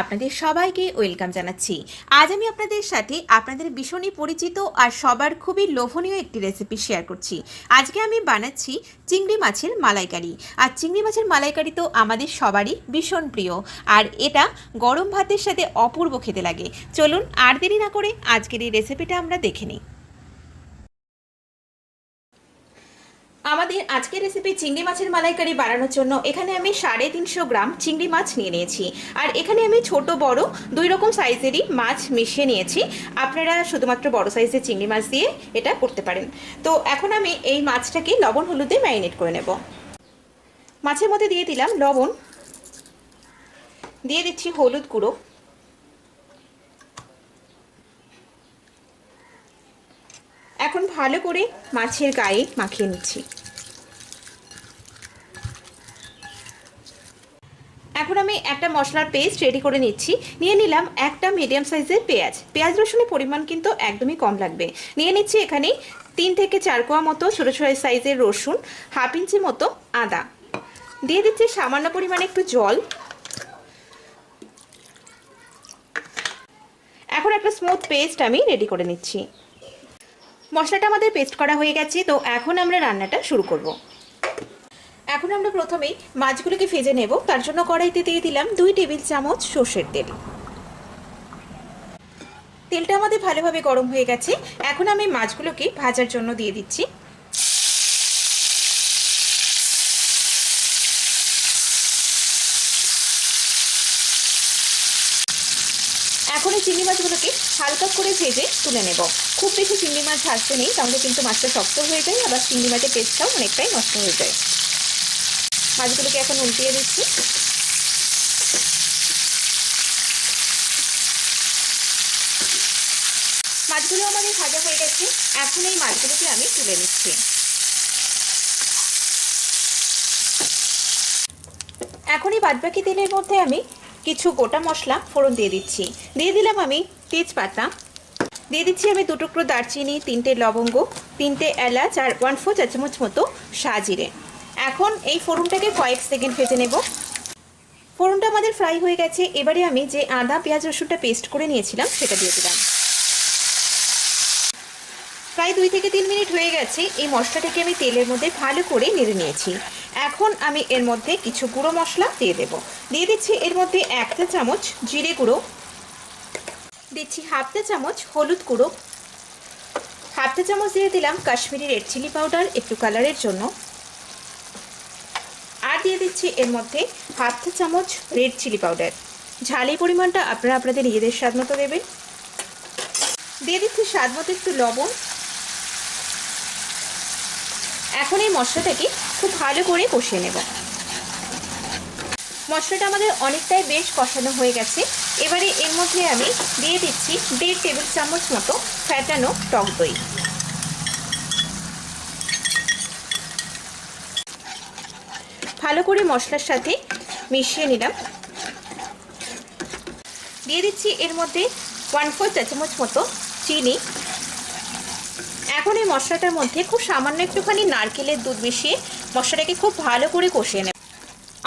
আপনাদের সবাইকে ওয়েলকাম জানাচ্ছি। আজ আমি আপনাদের সাথে আপনাদের ভীষণই পরিচিত আর সবার খুবই লোভনীয় একটি রেসিপি শেয়ার করছি। আজকে আমি বানাচ্ছি চিংড়ি মাছের মালাইকারি। আর চিংড়ি মাছের মালাইকারি তো আমাদের সবারই ভীষণ প্রিয়। আর এটা গরম ভাতের সাথে অপূর্ব খেতে লাগে। চলুন আর দেরি না করে আজকের এই রেসিপিটা আমরা দেখে নিই। আমাদের আজকের রেসিপি চিংড়ি মাছের মালাইকারি বানানোর জন্য এখানে আমি সাড়ে তিনশো গ্রাম চিংড়ি মাছ নিয়ে নিয়েছি। আর এখানে আমি ছোট, বড় দুই রকম সাইজেরই মাছ মিশিয়ে নিয়েছি। আপনারা শুধুমাত্র বড় সাইজের চিংড়ি মাছ দিয়ে এটা করতে পারেন। তো এখন আমি এই মাছটাকে লবণ, হলুদে ম্যারিনেট করে নেব। মাছের মধ্যে দিয়ে দিলাম লবণ। দিয়ে দিচ্ছি হলুদ গুঁড়ো। এখন ভালো করে মাছের গায়ে মাখিয়ে নিচ্ছি। এখন আমি একটা মশলার পেস্ট রেডি করে নিচ্ছি। নিয়ে নিলাম একটা মিডিয়াম সাইজের পেঁয়াজ। পেঁয়াজ রসুনের পরিমাণ কিন্তু একদমই কম লাগবে। নিয়ে নিচ্ছি এখানে তিন থেকে চার কোয়া মতো ছোটো ছোটো সাইজের রসুন হাফ ইঞ্চি মতো আদা। দিয়ে দিচ্ছি সামান্য পরিমাণে একটু জল। এখন একটা স্মুথ পেস্ট আমি রেডি করে নিচ্ছি। মশলাটা আমাদের পেস্ট করা হয়ে গেছে, তো এখন আমরা রান্নাটা শুরু করব। এখন আমরা প্রথমেই মাছগুলোকে ভেজে নেব। তার জন্য কড়াইতে দিয়ে দিলাম দুই টেবিল চামচ সর্ষের তেল। তেলটা আমাদের ভালোভাবে গরম হয়ে গেছে। এখন আমি মাছগুলোকে ভাজার জন্য দিয়ে দিচ্ছি। এখন এই চিংড়ি মাছগুলোকে হালকা করে ভেজে তুলে নেব। খুব বেশি চিংড়ি মাছ ভাজতে নেই, তাহলে কিন্তু মাছটা শক্ত হয়ে যায়, আবার চিংড়ি মাছের টেস্টটাও অনেকটাই নষ্ট হয়ে যায়। মাছগুলোকে এখন উল্টিয়ে দিচ্ছি। মাছগুলো আমাদের ভাজা হয়ে গেছে। এখন এই মাছগুলোকে আমি তুলে নিচ্ছি। এখন এই বাদবাকি তেলের মধ্যে আমি কিছু গোটা মশলা ফোড়ন দিয়ে দিচ্ছি। দিয়ে দিলাম আমি তেজপাতা। দিয়ে দিচ্ছি আমি দু টুকরো দারচিনি, তিনটে লবঙ্গ, তিনটে এলাচ আর ওয়ান ফোর চা চামচ মতো সাজিরে। এখন এই ফোড়নটাকে কয়েক সেকেন্ড ভেজে নেব। ফোড়নটা আমাদের ফ্রাই হয়ে গেছে। এবারে আমি যে আদা, পেঁয়াজ, রসুনটা পেস্ট করে নিয়েছিলাম, সেটা দিয়ে দিলাম। প্রায় দুই থেকে তিন মিনিট হয়ে গেছে। এই মশলাটাকে আমি তেলের মধ্যে ভালো করে নেড়ে নিয়েছি। এখন আমি এর মধ্যে কিছু গুঁড়ো মশলা দিয়ে দেব। দিয়ে দিচ্ছি এর মধ্যে একটা চামচ জিরে গুঁড়ো। দিচ্ছি হাফটা চামচ হলুদ গুঁড়ো। হাফটা চামচ দিয়ে দিলাম কাশ্মীরি রেড চিলি পাউডার, একটু কালারের জন্য। দিয়ে দিচ্ছি। এর মধ্যে হাফটা চামচ রেড চিলি পাউডার ঝালের পরিমাণটা আপনারা আপনাদের নিজেদের স্বাদ মতো দেবেন। দিয়ে দিচ্ছি স্বাদ মতো একটু লবণ। এখন এই মশলাটাকে খুব ভালো করে কষিয়ে নেব। মশলাটা আমাদের অনেকটাই বেশ কষানো হয়ে গেছে। এবারে এর মধ্যে আমি দিয়ে দিচ্ছি দেড় টেবিল চামচ মতো ফ্যাটানো টক দই। ভালো করে মশলার সাথে মিশিয়ে নিলাম। দিয়ে দিচ্ছি এর মধ্যে ওয়ান ফোর চা চামচ মতো চিনি। এখন এই মশলাটার মধ্যে খুব সামান্য একটুখানি নারকেলের দুধ মিশিয়ে মশলাটাকে খুব ভালো করে কষিয়ে নেব।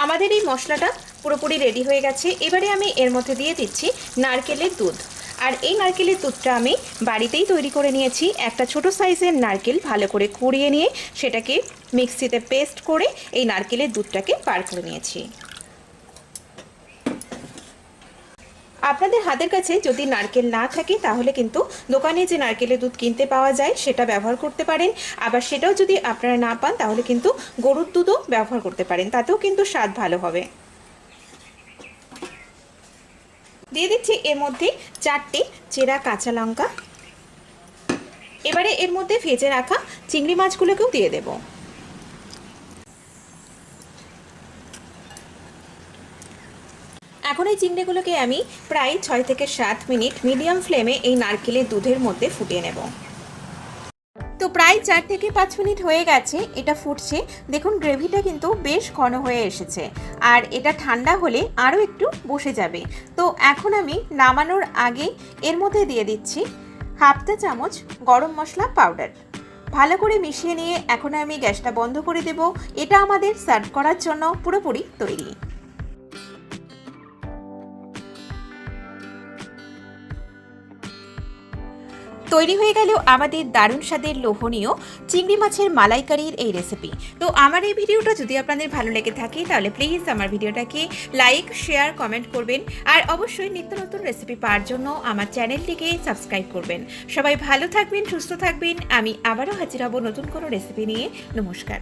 আমাদের এই মশলাটা পুরোপুরি রেডি হয়ে গেছে। এবারে আমি এর মধ্যে দিয়ে দিচ্ছি নারকেলের দুধ। আর এই নারকেলের দুধটা আমি বাড়িতেই তৈরি করে নিয়েছি। একটা ছোট সাইজের নারকেল ভালো করে কুড়িয়ে নিয়ে সেটাকে মিক্সিতে পেস্ট করে এই নারকেলের দুধটাকে পার করে নিয়েছি। আপনাদের হাতের কাছে যদি নারকেল না থাকে তাহলে কিন্তু দোকানে যে নারকেলের দুধ কিনতে পাওয়া যায় সেটা ব্যবহার করতে পারেন। আবার সেটাও যদি আপনারা না পান তাহলে কিন্তু গরুর দুধও ব্যবহার করতে পারেন। তাতেও কিন্তু স্বাদ ভালো হবে। দিয়ে দিচ্ছি এর মধ্যে চারটে চেরা কাঁচা লঙ্কা। এবারে এর মধ্যে ভেজে রাখা চিংড়ি মাছগুলোকেও দিয়ে দেব। এখন এই চিংড়িগুলোকে আমি প্রায় ছয় থেকে সাত মিনিট মিডিয়াম ফ্লেমে এই নারকেলের দুধের মধ্যে ফুটিয়ে নেব। প্রায় চার থেকে পাঁচ মিনিট হয়ে গেছে, এটা ফুটছে। দেখুন, গ্রেভিটা কিন্তু বেশ ঘন হয়ে এসেছে। আর এটা ঠান্ডা হলে আরও একটু বসে যাবে। তো এখন আমি নামানোর আগে এর মধ্যে দিয়ে দিচ্ছি হাফটা চামচ গরম মশলা পাউডার। ভালো করে মিশিয়ে নিয়ে এখন আমি গ্যাসটা বন্ধ করে দেব। এটা আমাদের সার্ভ করার জন্য পুরোপুরি তৈরি। তৈরি হয়ে গেল আমাদের দারুণ স্বাদের লোভনীয় চিংড়ি মাছের মালাইকারির এই রেসিপি তো আমার এই ভিডিওটা যদি আপনাদের ভালো লেগে থাকে, তাহলে প্লিজ আমার ভিডিওটাকে লাইক শেয়ার কমেন্ট করবেন। আর অবশ্যই নিত্য নতুন রেসিপি পাওয়ার জন্য আমার চ্যানেলটিকে সাবস্ক্রাইব করবেন। সবাই ভালো থাকবেন, সুস্থ থাকবেন। আমি আবারও হাজির হব নতুন কোনো রেসিপি নিয়ে। নমস্কার।